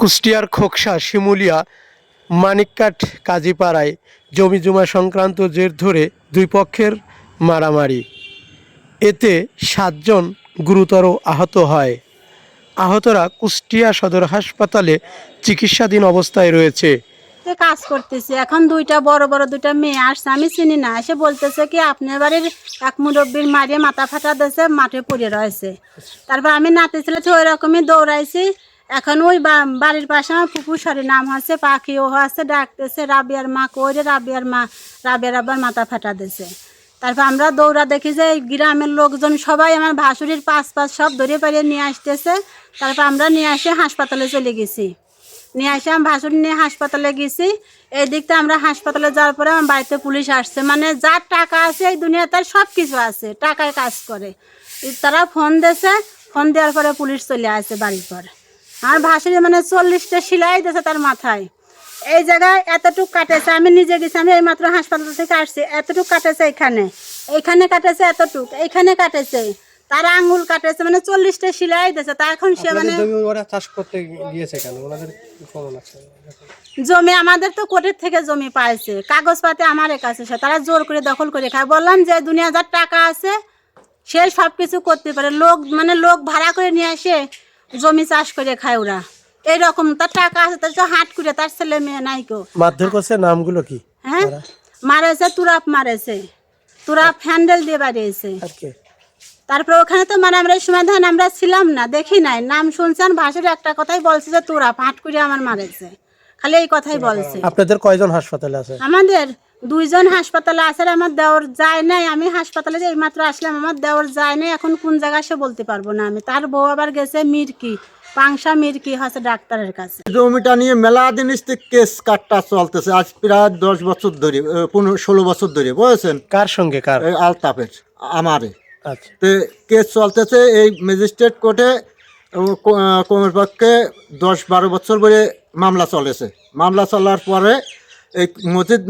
কুষ্টিয়ার খোকসা শিমুলিয়া মানিককাঠ কাজীপাড়ায় জমি জমা সংক্রান্ত জের ধরে দুই পক্ষের মারামারি। এতে সাতজন গুরুতর আহত হয়। আহতরা কুষ্টিয়া সদর হাসপাতালে চিকিৎসাধীন অবস্থায় রয়েছে। কাজ করতেছি। এখন দুইটা বড় বড় দুইটা মেয়ে আসছে। আমি চিনি না। এসে বলতেছে কি আপনার বাড়ির এক মুরব্বীর মারিয়ে মাথা ফাটা দিয়েছে মাঠে পড়ে রয়েছে। তারপর আমি নাতি ছেলে তো ওই রকমই দৌড়াইছি। এখন ওই বাড়ির পাশে আমার পুকুর সরি নাম হচ্ছে পাখি ও আছে ডাকতেছে, রাবিয়ার মা কইরে রাবিয়ার মা? রাবিয়ার আবার মাথা ফাটা দিয়েছে তারপর আমরা দৌড়া দেখি যে এই গ্রামের লোকজন সবাই আমার ভাসুরির পাশ পাশ সব ধরে পারিয়ে নিয়ে আসতেছে। তারপর আমরা নিয়ে আসে হাসপাতালে চলে গেছি। নিয়ে আসে আমি ভাসুর নিয়ে হাসপাতালে গেছি। এই দিকটা আমরা হাসপাতালে যাওয়ার পরে আমার বাড়িতে পুলিশ আসছে। মানে যার টাকা আছে এই দুনিয়া তার সব কিছু আছে, টাকায় কাজ করে। তারা ফোন দিয়েছে, ফোন দেওয়ার পরে পুলিশ চলে আসে বাড়ির পর। আমার ভাসুরি মানে চল্লিশটা সিলাই দিয়েছে তার মাথায়। এই জায়গায় এতটুক কাটেছে আমি নিজে গেছি আমি এই মাত্র হাসপাতাল থেকে আসছি এতটুক কাটেছে এখানে। এইখানে কাটেছে এতটুক এইখানে কাটেছে। তার আঙ্গুল কাটেছে মানে চল্লিশটা সিলাই দিয়েছে তা এখন সে মানে জমি ওরা চাষ করতে গিয়েছে কেন? ওনাদের কি খবর আছে? জমি আমাদের তো কোর্টের থেকে জমি পাইছে কাগজপাতি আমার কাছে সে তারা জোর করে দখল করে খায়। বললাম যে দুনিয়া যার টাকা আছে সে সব কিছু করতে পারে। লোক মানে লোক ভাড়া করে নিয়ে আসে জমি চাষ করে খায় ওরা। এইরকম তার টাকা আছে তার তো হাট করে তার ছেলে মেয়ে নাই কেউ মারধর করছে নামগুলো কি? হ্যাঁ? মারেছে তুরাপ মারেছে। তুরাপ হ্যান্ডেল দিয়ে বাড়িয়েছে। তারপরে ওখানে তো মানে আমরা এই সময় ধান আমরা ছিলাম না দেখি নাই। নাম শুনছেন ভাষার একটা কথাই বলছে যে তুরাপ হাট করে আমার মারেছে। খালি এই কথাই বলছে। আপনাদের কয়জন হাসপাতালে আছে? আমাদের দুইজন হাসপাতালে আছে আর আমার দেওর যায় নাই। আমি হাসপাতালে এই মাত্র আসলাম আমার দেওর যায় নাই। এখন কোন জায়গায় সে বলতে পারব না আমি। তার বউ আবার গেছে মিরকি পাংশা মিরকি হচ্ছে ডাক্তারের কাছে। জমিটা নিয়ে মেলা জিনিস থেকে কেস কাটটা চলতেছে। আজ প্রায় দশ বছর ধরে পনেরো ষোলো বছর ধরে বুঝেছেন? কার সঙ্গে কার? এই আলতাপের আমারে। আচ্ছা। তো কেস চলতেছে এই ম্যাজিস্ট্রেট কোর্টে কমের পক্ষে দশ বারো বছর ধরে মামলা চলেছে। মামলা চলার পরে এই মসজিদ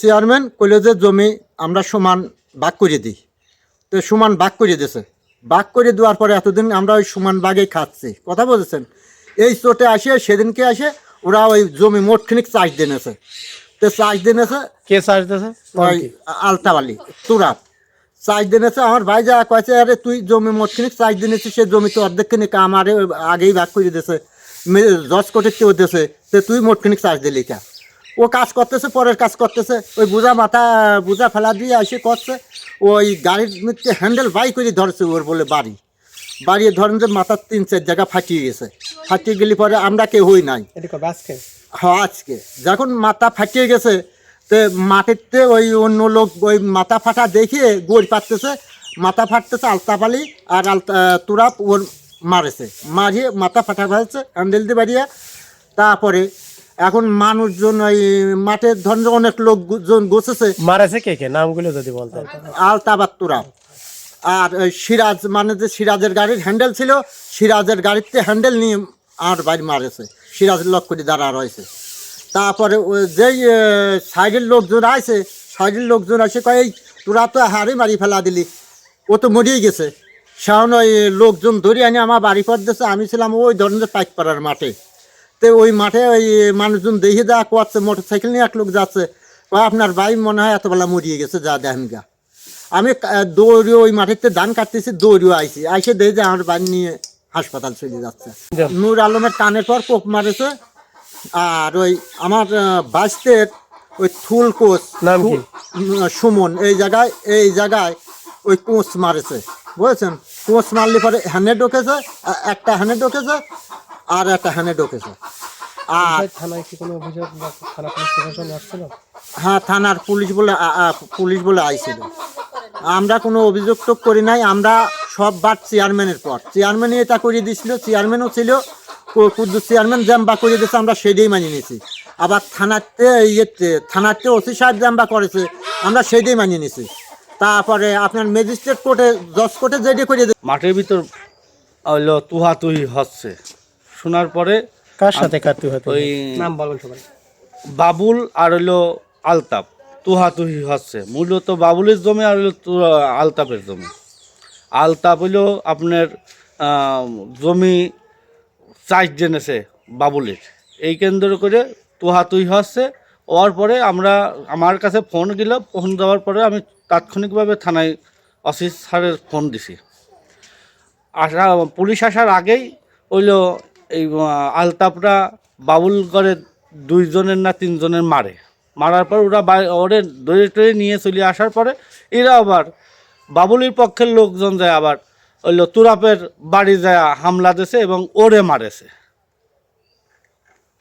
চেয়ারম্যান কলেজের জমি আমরা সমান ভাগ করে দিই। তো সমান ভাগ করে দিয়েছে। ভাগ করে দেওয়ার পরে এতদিন আমরা ওই সমান ভাগেই খাচ্ছি। কথা বলেছেন এই চোটে আসে সেদিনকে আসে ওরা ওই জমি মোটখানিক চাষ দিনেছে তো চাষ দিনেছে কে চার্জ দিয়েছে? ওই আলতাবালি তুরাপ চাষ দিনেছে আমার ভাই যা কয়েছে আরে তুই জমি মোটখানিক চাষ দিনেছিস সে জমি তো অর্ধেক খানিক আমারে আগেই ভাগ করে দিয়েছে। জজ কোর্টের কেউ দিয়েছে। তো তুই মোটখানিক চাষ দিলি কা? ও কাজ করতেছে পরের কাজ করতেছে। ওই বুঝা মাথা বুঝা ফেলা দিয়ে এসে করছে। ওই গাড়ির মধ্যে হ্যান্ডেল বাই করে ধরছে ওর বলে বাড়ি। বাড়িয়ে ধরেন যে মাথার তিন চার জায়গা ফাটিয়ে গেছে। ফাটিয়ে গেলে পরে আমরা কেউ হই নাই হ্যাঁ আজকে। যখন মাথা ফাটিয়ে গেছে তো মাটিতে ওই অন্য লোক ওই মাথা ফাটা দেখিয়ে গোড় পাততেছে। মাথা ফাটতেছে আলতাপালি আর আলতা তুরাপ ওর মারেছে। মারিয়ে মাথা ফাটা ফেলছে হ্যান্ডেল দিয়ে বাড়িয়ে। তারপরে এখন মানুষজন ওই মাঠের ধরেন অনেক লোকজন গোছেছে মারাছে কে কে? নামগুলো যদি বলতেন। আলতাবাদ তুরাপ আর ওই সিরাজ মানে যে সিরাজের গাড়ির হ্যান্ডেল ছিল সিরাজের গাড়িতে হ্যান্ডেল নিয়ে আর বাড়ি মারেছে। সিরাজের লক করে দাঁড়া রয়েছে। তারপরে যেই সাইডের লোকজন আছে সাইডের লোকজন আসে কয় "এই, তোরা তো হারে মারি ফেলা দিলি। ও তো মরিয়ে গেছে। সেমন ওই লোকজন ধরে আনি আমার বাড়ি পর দিয়েছে। আমি ছিলাম ওই ধরনের পাইকপাড়ার মাঠে। তো ওই মাঠে ওই মানুষজন দেখে যা করছে মোটর সাইকেল নিয়ে এক লোক যাচ্ছে। আপনার ভাই মনে হয় এতবেলা মরিয়ে গেছে যা দেখেন গা। আমি দৌড়িয়ে ওই মাঠেতে ধান কাটতেছি দৌড়িয়ে আইছি। আইসে দেখি যে আমার বাড়ি নিয়ে হাসপাতাল চলে যাচ্ছে। নূর আলমের টানের পর কোপ মারেছে আর ওই আমার বাস্তের ওই থুল কোচ সুমন এই জায়গায় এই জায়গায় ওই কোচ মারেছে। বুঝেছেন? কোচ মারলে পরে হ্যানে ঢোকেছে একটা হ্যানে ঢোকেছে আর একটা হ্যানে ঢোকেছে। আর থানায় কি কোনো অভিযোগ বা থানা পুলিশ প্রশাসন আসছিল? হ্যাঁ থানার পুলিশ বলে পুলিশ বলে আইছিল। আমরা কোনো অভিযোগ তো করি নাই আমরা সব বার চেয়ারম্যানের পর। চেয়ারম্যানই এটা করিয়ে দিছিল চেয়ারম্যানও ছিল কু- কুদ্দুস চেয়ারম্যান জাম্বা করিয়ে দিয়েছে আমরা সেটাই মানিয়ে নিয়েছি আবার থানাতে ইয়েতে থানাতে ওসি সাহেব জাম্বা করেছে আমরা সেটাই মানিয়ে নিয়েছি তারপরে আপনার ম্যাজিস্ট্রেট কোর্টে জজ কোর্টে যেটা করিয়ে দিয়েছে। মাঠের ভিতর হইল তুহাতুহি হচ্ছে। শোনার পরে কার সাথে কাটতে হতো ওই নাম বলেন সবাই। বাবুল আর হইল আলতাপ তুহাতুহি হচ্ছে। মূলত বাবুলের জমি আর হইল তু- আলতাপের জমি। আলতাপ হইল আপনার জমি চাষ জেনেছে বাবুলের। এই কেন্দ্র করে তুহাতুই হচ্ছে। হওয়ার পরে আমরা আমার কাছে ফোন গেল ফোন দেওয়ার পরে আমি তাৎক্ষণিকভাবে থানায় অসিস স্যারের ফোন দিছি। আসা পুলিশ আসার আগেই হইল এই আলতাপরা বাবুল করে দুইজনের না তিনজনের মারে। মারার পর ওরা ওরে ধরে টরে নিয়ে চলে আসার পরে এরা আবার বাবুলির পক্ষের লোকজন যায় আবার হইল তুরাপের বাড়ি যায় হামলা দিছে এবং ওরে মারেছে।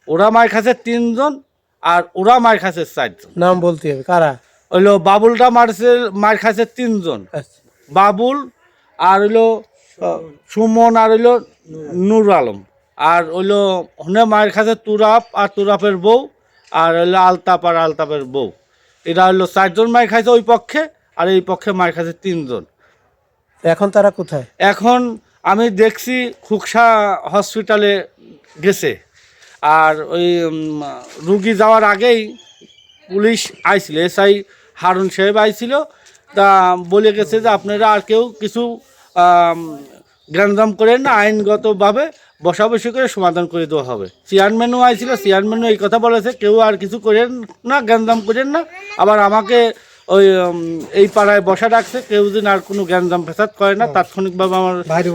ওরা মার খাচ্ছে তিনজন আর ওরা মার খাচ্ছে চারজন। নাম বলতে হবে কারা? হইল বাবুলটা মারছে মার খাচ্ছে তিনজন। আচ্ছা। বাবুল আর হইল সুমন আর হইল নুর আলম। আর হইল হনে মায়ের কাছে তুরাপ আর তুরাপের বউ আর হইল আলতাপ আর আলতাপের বউ। এরা হইল চারজন মায়ের খাইছে ওই পক্ষে আর এই পক্ষে মায়ের কাছে তিনজন। এখন তারা কোথায়? এখন আমি দেখছি খুকসা হসপিটালে গেছে। আর ওই রুগী যাওয়ার আগেই পুলিশ আইছিল এসআই হারুন সাহেব আইছিল। তা বলে গেছে যে আপনারা আর কেউ কিছু আম, করে করেন না আইনগতভাবে বসাবসি করে সমাধান করে দেওয়া হবে। চেয়ারম্যানও আইছিল চেয়ারম্যানও এই কথা বলেছে কেউ আর কিছু করেন না গ্যাঞ্জাম করেন না। আবার আমাকে ওই এই পাড়ায় বসা রাখছে কেউ যদি আর কোনো গ্যাঞ্জাম ফেসাদ করে না তাৎক্ষণিকভাবে আমার বাইরে